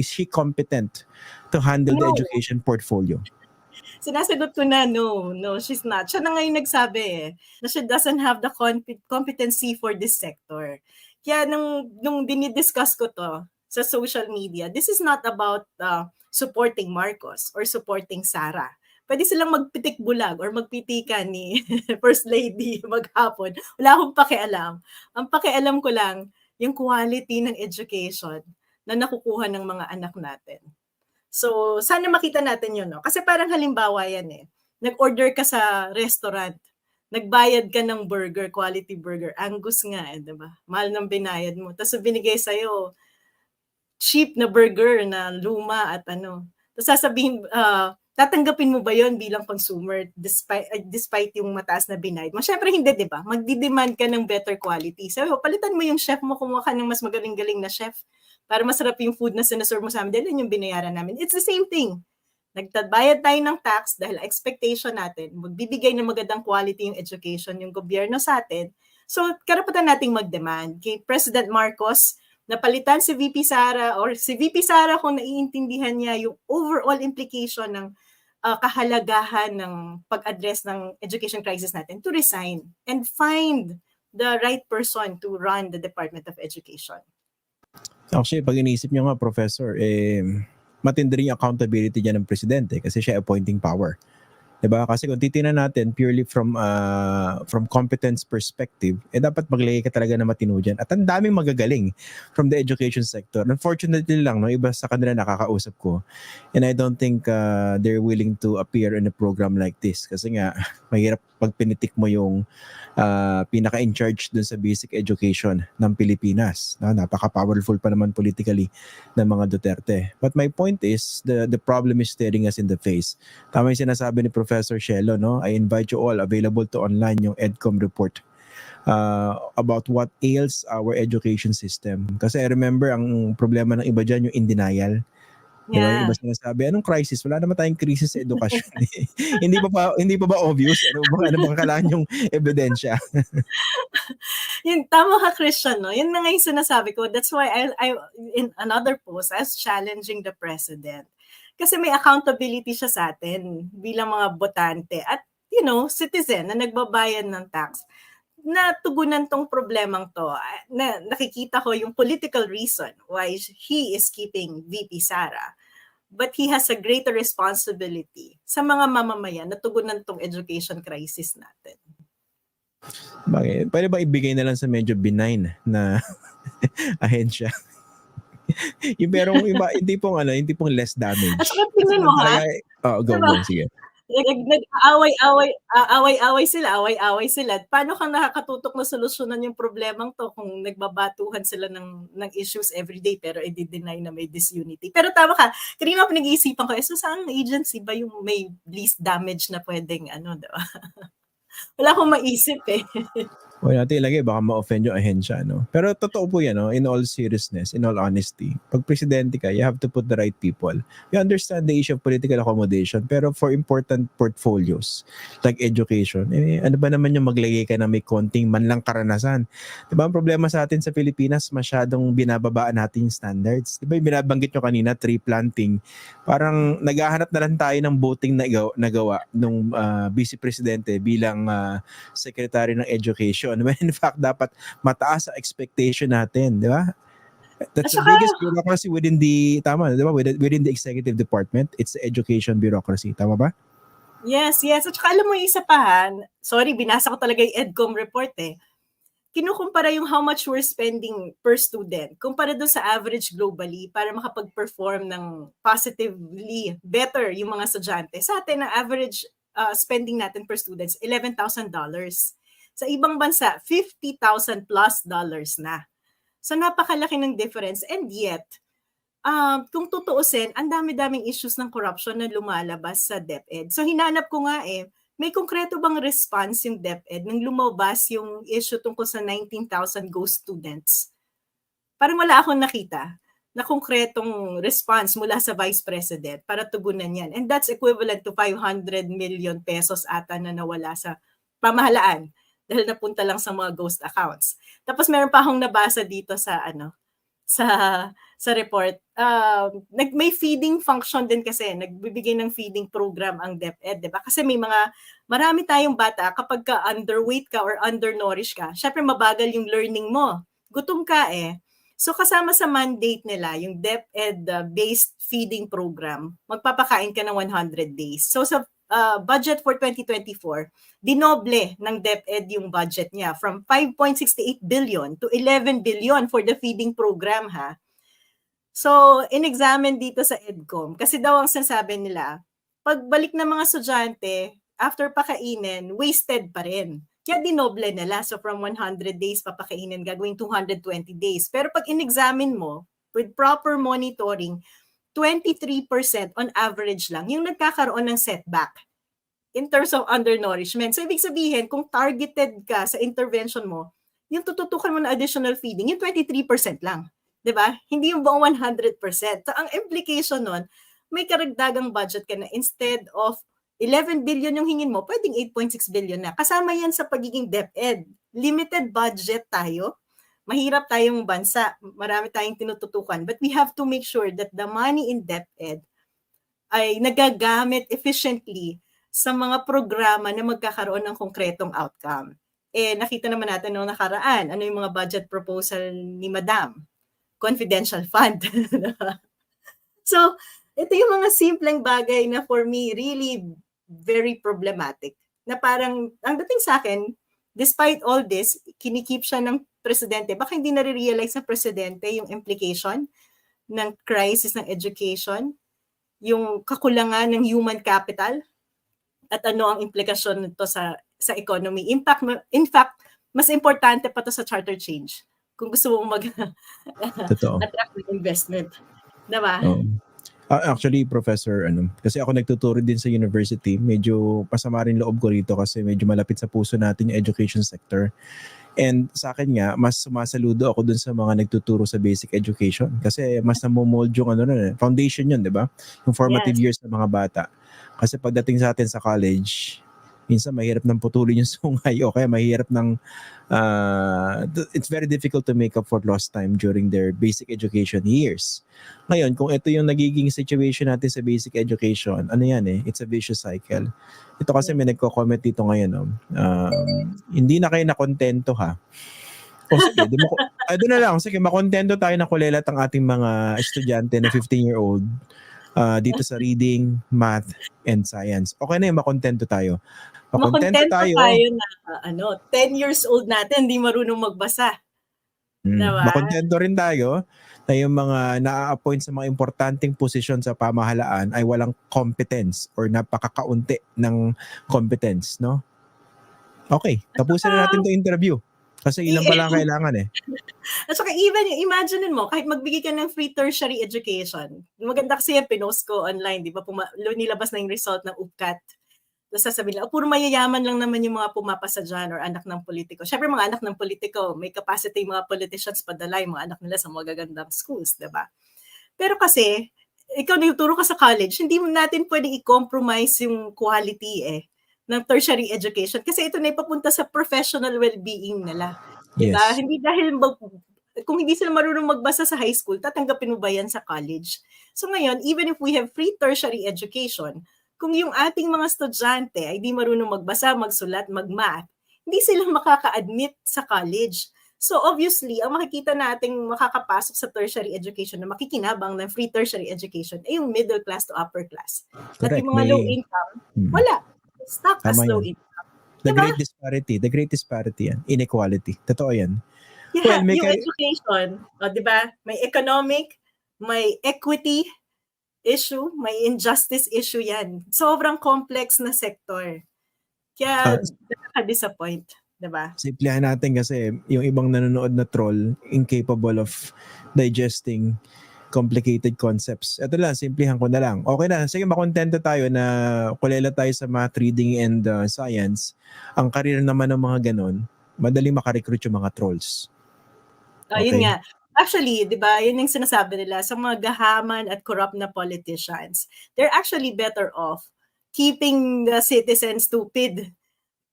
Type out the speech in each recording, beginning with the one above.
is she competent to handle the No. education portfolio? Sinasagot ko na, no, no, she's not. Siya na ngayon nagsabi eh, na she doesn't have the comp- competency for this sector. Kaya nung, nung dinidiscuss ko to sa social media, this is not about uh, supporting Marcos or supporting Sara. Pwede silang magpitik bulag or magpitikan ni First Lady maghapon. Wala akong pakialam. Ang pakialam ko lang, yung quality ng education na nakukuha ng mga anak natin. So, sana makita natin yun, no? Kasi parang halimbawa yan eh. Nag-order ka sa restaurant, nagbayad ka ng burger, quality burger, Angus nga eh, ba? Mahal ng binayad mo. Tapos binigay sa'yo, cheap na burger na luma at ano. Tapos sasabihin, ah, tatanggapin mo ba yon bilang consumer despite, ah, despite yung mataas na binayad mo? Siyempre hindi, di ba? Magdi-demand ka ng better quality. So, palitan mo yung chef mo, kumuha ka ng mas magaling-galing na chef para masarap yung food na sinaserve mo sa amin dahil yun yung binayaran namin. It's the same thing. Nagtabayad tayo ng tax dahil expectation natin, magbibigay ng magandang quality yung education yung gobyerno sa atin. So, karapatan nating mag-demand. Kay President Marcos, napalitan si VP Sara or si VP Sara kung naiintindihan niya yung overall implication ng uh, kahalagahan ng pag-address ng education crisis natin to resign and find the right person to run the Department of Education. Actually, pag iniisip nyo nga, Professor, eh, matindi rin yung accountability dyan ng presidente kasi siya appointing power. 'Di ba? Kasi kung titingnan natin purely from uh, from competence perspective, eh dapat maglagay ka talaga na matino dyan. At ang daming magagaling from the education sector. Unfortunately lang, no, iba sa kanila nakakausap ko. And I don't think uh, they're willing to appear in a program like this. Kasi nga, mahirap pag pinitik mo yung uh, pinaka-in charge dun sa basic education ng Pilipinas. No? Napaka-powerful pa naman politically ng mga Duterte. But my point is, the the problem is staring us in the face. Tama yung sinasabi ni Professor Shelo, no? I invite you all, available to online yung EDCOM report uh, about what ails our education system. Kasi I remember, ang problema ng iba dyan, yung in denial. Yeah. Iba sinasabi, anong crisis? Wala naman tayong crisis sa edukasyon. eh. hindi pa ba hindi pa ba obvious? Ano ba ano bang kailangan yung ebidensya? Yun, tama ka, Christian, no? Yun na nga yung sinasabi ko. That's why I, I, in another post, I was challenging the president. Kasi may accountability siya sa atin bilang mga botante at, you know, citizen na nagbabayad ng tax na tugunan tong problemang to, ah, na nakikita ko yung political reason why he is keeping VP Sara. But he has a greater responsibility sa mga mamamayan na tugunan tong education crisis natin. Bakit? Pwede ba ibigay na lang sa medyo benign na ahensya? yung pero iba, hindi pong ano, hindi pong less damage. At saka tingnan mo ha, Oh, go, Diba? go, sige. Nag- nag-away-away, ah, away-away sila, away-away sila. Paano ka nakakatutok na solusyonan yung problemang to kung nagbabatuhan sila ng, ng issues everyday pero i-deny na may disunity? Pero tama ka, kanina pinag-iisipan ko, eh, so saan agency ba yung may least damage na pwedeng ano, diba? Wala akong maisip eh. Huwag natin ilagay, baka ma-offend yung ahensya, no? Pero totoo po yan, no? In all seriousness, in all honesty, pag presidente ka, you have to put the right people. You understand the issue of political accommodation, pero for important portfolios, like education, eh, ano ba naman yung maglagay ka na may konting manlang karanasan? Di ba, ang problema sa atin sa Pilipinas, masyadong binababaan natin yung standards. Di ba, yung binabanggit nyo kanina, tree planting, parang naghahanap na lang tayo ng voting na gawa, nagawa nung uh, vice presidente bilang uh, secretary ng education. When in fact, dapat mataas ang expectation natin, di ba? That's the At saka- biggest bureaucracy within the, tama, di ba? Within, within the executive department, it's the education bureaucracy. Tama ba? Yes, yes. At saka alam mo yung isa pa, ha? sorry, binasa ko talaga yung EDCOM report eh. Kinukumpara yung how much we're spending per student kumpara doon sa average globally para makapag-perform ng positively better yung mga estudyante. Sa atin, ang average uh, spending natin per students, $11,000. Sa ibang bansa, 50,000 plus dollars na. So napakalaki ng difference and yet, um, kung tutuusin, ang dami-daming issues ng corruption na lumalabas sa DepEd. So hinanap ko nga eh, may konkreto bang response yung DepEd nang lumabas yung issue tungkol sa 19,000 ghost students? Parang wala akong nakita na konkretong response mula sa Vice President para tugunan yan. And that's equivalent to 500 million pesos ata na nawala sa pamahalaan dahil napunta lang sa mga ghost accounts. Tapos meron pa akong nabasa dito sa ano sa sa report. Um, nag may feeding function din kasi, nagbibigay ng feeding program ang DepEd, 'di ba? Kasi may mga marami tayong bata kapag ka underweight ka or undernourished ka, syempre mabagal yung learning mo. Gutom ka eh. So kasama sa mandate nila yung DepEd uh, based feeding program, magpapakain ka ng 100 days. So sa uh, budget for 2024, dinoble ng DepEd yung budget niya from 5.68 billion to 11 billion for the feeding program ha. So, in-examine dito sa EDCOM kasi daw ang sinasabi nila, pagbalik ng mga estudyante, after pakainin, wasted pa rin. Kaya dinoble nila. So, from 100 days papakainin, gagawing 220 days. Pero pag in-examine mo, with proper monitoring, 23% on average lang yung nagkakaroon ng setback in terms of undernourishment. So, ibig sabihin, kung targeted ka sa intervention mo, yung tututukan mo na additional feeding, yung 23% lang. ba? Hindi yung buong 100%. So, ang implication nun, may karagdagang budget ka na instead of 11 billion yung hingin mo, pwedeng 8.6 billion na. Kasama yan sa pagiging DepEd. Limited budget tayo. Mahirap tayong bansa. Marami tayong tinututukan. But we have to make sure that the money in DepEd ay nagagamit efficiently sa mga programa na magkakaroon ng konkretong outcome. Eh, nakita naman natin noong nakaraan, ano yung mga budget proposal ni Madam confidential fund. so, ito yung mga simpleng bagay na for me really very problematic. Na parang, ang dating sa akin, despite all this, kinikip siya ng presidente. Baka hindi nare-realize ng presidente yung implication ng crisis ng education, yung kakulangan ng human capital, at ano ang implikasyon nito sa sa economy. Impact, in fact, mas importante pa to sa charter change kung gusto mong mag attract ng investment. Diba? Oo. Ah, actually, Professor, ano, kasi ako nagtuturo din sa university, medyo pasama rin loob ko rito kasi medyo malapit sa puso natin yung education sector. And sa akin nga, mas sumasaludo ako dun sa mga nagtuturo sa basic education kasi mas namomold yung ano, na, foundation yun, di ba? Yung formative Yes. years ng mga bata. Kasi pagdating sa atin sa college, minsan mahirap ng putulin yung sungay o kaya mahirap ng uh, th- it's very difficult to make up for lost time during their basic education years. Ngayon, kung ito yung nagiging situation natin sa basic education, ano yan eh, it's a vicious cycle. Ito kasi may nagko-comment dito ngayon, no? um, hindi na kayo nakontento ha. O sige, di mo, ay, doon na lang, sige, makontento tayo na kulelat ang ating mga estudyante na 15-year-old uh, dito sa reading, math, and science. Okay na yung makontento tayo. Makontento tayo. tayo na ano, 10 years old natin, hindi marunong magbasa. Mm, Diba? Makontento rin tayo na yung mga na-appoint sa mga importanteng posisyon sa pamahalaan ay walang competence or napakakaunti ng competence, no? Okay, tapusin na natin 'tong interview. Kasi ilan pa lang kailangan eh. At saka even, imagine mo, kahit magbigay ka ng free tertiary education, maganda kasi yung pinost ko online, di ba? Puma, nilabas na yung result ng UPCAT. Tapos sasabihin nila, oh, puro mayayaman lang naman yung mga pumapasa dyan or anak ng politiko. Siyempre mga anak ng politiko, may capacity yung mga politicians padala yung mga anak nila sa magagandang schools, di ba? Pero kasi, ikaw nagturo ka sa college, hindi mo natin pwedeng i-compromise yung quality eh ng tertiary education kasi ito na ipapunta sa professional well-being nila. Yes. Diba? Hindi dahil mag- kung hindi sila marunong magbasa sa high school, tatanggapin mo ba yan sa college? So ngayon, even if we have free tertiary education, kung yung ating mga estudyante ay di marunong magbasa, magsulat, magmath, hindi sila makaka-admit sa college. So obviously, ang makikita nating makakapasok sa tertiary education na makikinabang ng free tertiary education ay yung middle class to upper class. At Correct. yung mga May- low income, Mm. wala. Stuck as Tama low yun. income. The Diba? great disparity, the great disparity yan, inequality. Totoo yan. Yeah, Well, may yung education, o, di ba? May economic, may equity issue, may injustice issue yan. Sobrang complex na sector. Kaya, Ah. nakaka-disappoint. Di ba? Simplihan natin kasi yung ibang nanonood na troll, incapable of digesting complicated concepts. Ito lang, simplihan ko na lang. Okay na, sige makontento tayo na kulela tayo sa math, reading, and uh, science. Ang karir naman ng mga ganon, madaling makarecruit yung mga trolls. Ayun Okay. nga. Actually, di ba, yun yung sinasabi nila sa mga gahaman at corrupt na politicians. They're actually better off keeping the citizens stupid.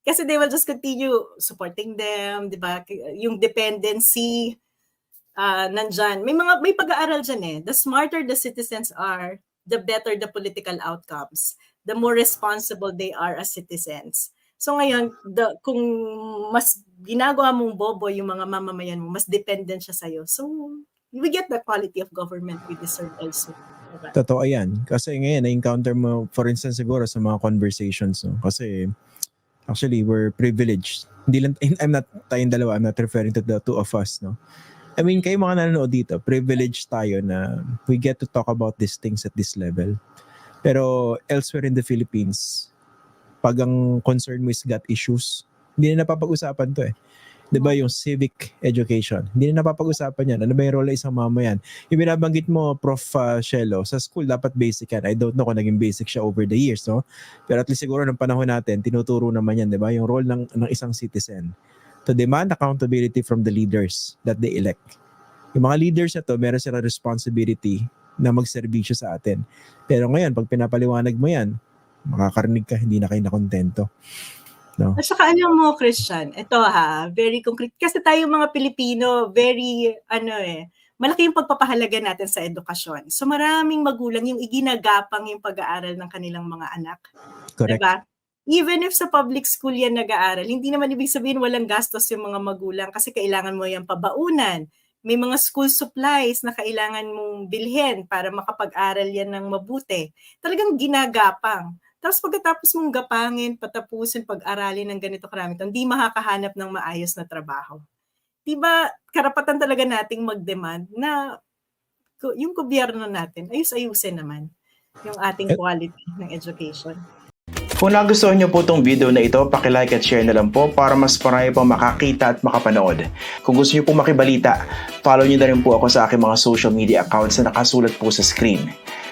Kasi they will just continue supporting them, di ba? Yung dependency, ah, nandyan. May mga may pag-aaral dyan eh. The smarter the citizens are, the better the political outcomes. The more responsible they are as citizens. So ngayon, the, kung mas ginagawa mong bobo yung mga mamamayan mo, mas dependent siya sa'yo. So, we get the quality of government we deserve also. Diba? Totoo yan. Kasi ngayon, na-encounter mo, for instance siguro sa mga conversations, no? kasi actually, we're privileged. Hindi lang, I'm not, tayong dalawa, I'm not referring to the two of us, no? I mean, kayo mga nanonood dito, privileged tayo na we get to talk about these things at this level. Pero elsewhere in the Philippines, pag ang concern mo is got issues, hindi na napapag-usapan to eh. 'Di ba yung civic education? Hindi na napapag-usapan yan. Ano ba yung role ng isang mamayan? Yung binabanggit mo, Prof. uh, Shelo, sa school dapat basic yan. I don't know kung naging basic siya over the years, no? Pero at least siguro ng panahon natin, tinuturo naman yan, 'di ba? Yung role ng, ng isang citizen to demand accountability from the leaders that they elect. Yung mga leaders na to, meron silang responsibility na magserbisyo sa atin. Pero ngayon, pag pinapaliwanag mo yan, makakarinig ka, hindi na kayo nakontento. At saka alam mo, Christian, ito ha, very concrete. Kasi tayo mga Pilipino, very, ano eh, malaki yung pagpapahalaga natin sa edukasyon. So maraming magulang yung iginagapang yung pag-aaral ng kanilang mga anak. Correct. Diba? Even if sa public school yan nag-aaral, hindi naman ibig sabihin walang gastos yung mga magulang kasi kailangan mo yan pabaunan. May mga school supplies na kailangan mong bilhin para makapag-aral yan ng mabuti. Talagang ginagapang. Tapos pagkatapos mong gapangin, patapusin, pag-aralin ng ganito karami, hindi makakahanap ng maayos na trabaho. Diba, karapatan talaga nating mag-demand na yung gobyerno natin, ayus-ayusin naman yung ating Eh- quality ng education. Kung nagustuhan niyo po itong video na ito, pakilike at share na lang po para mas marami pang makakita at makapanood. Kung gusto niyo po makibalita, follow niyo na rin po ako sa aking mga social media accounts na nakasulat po sa screen.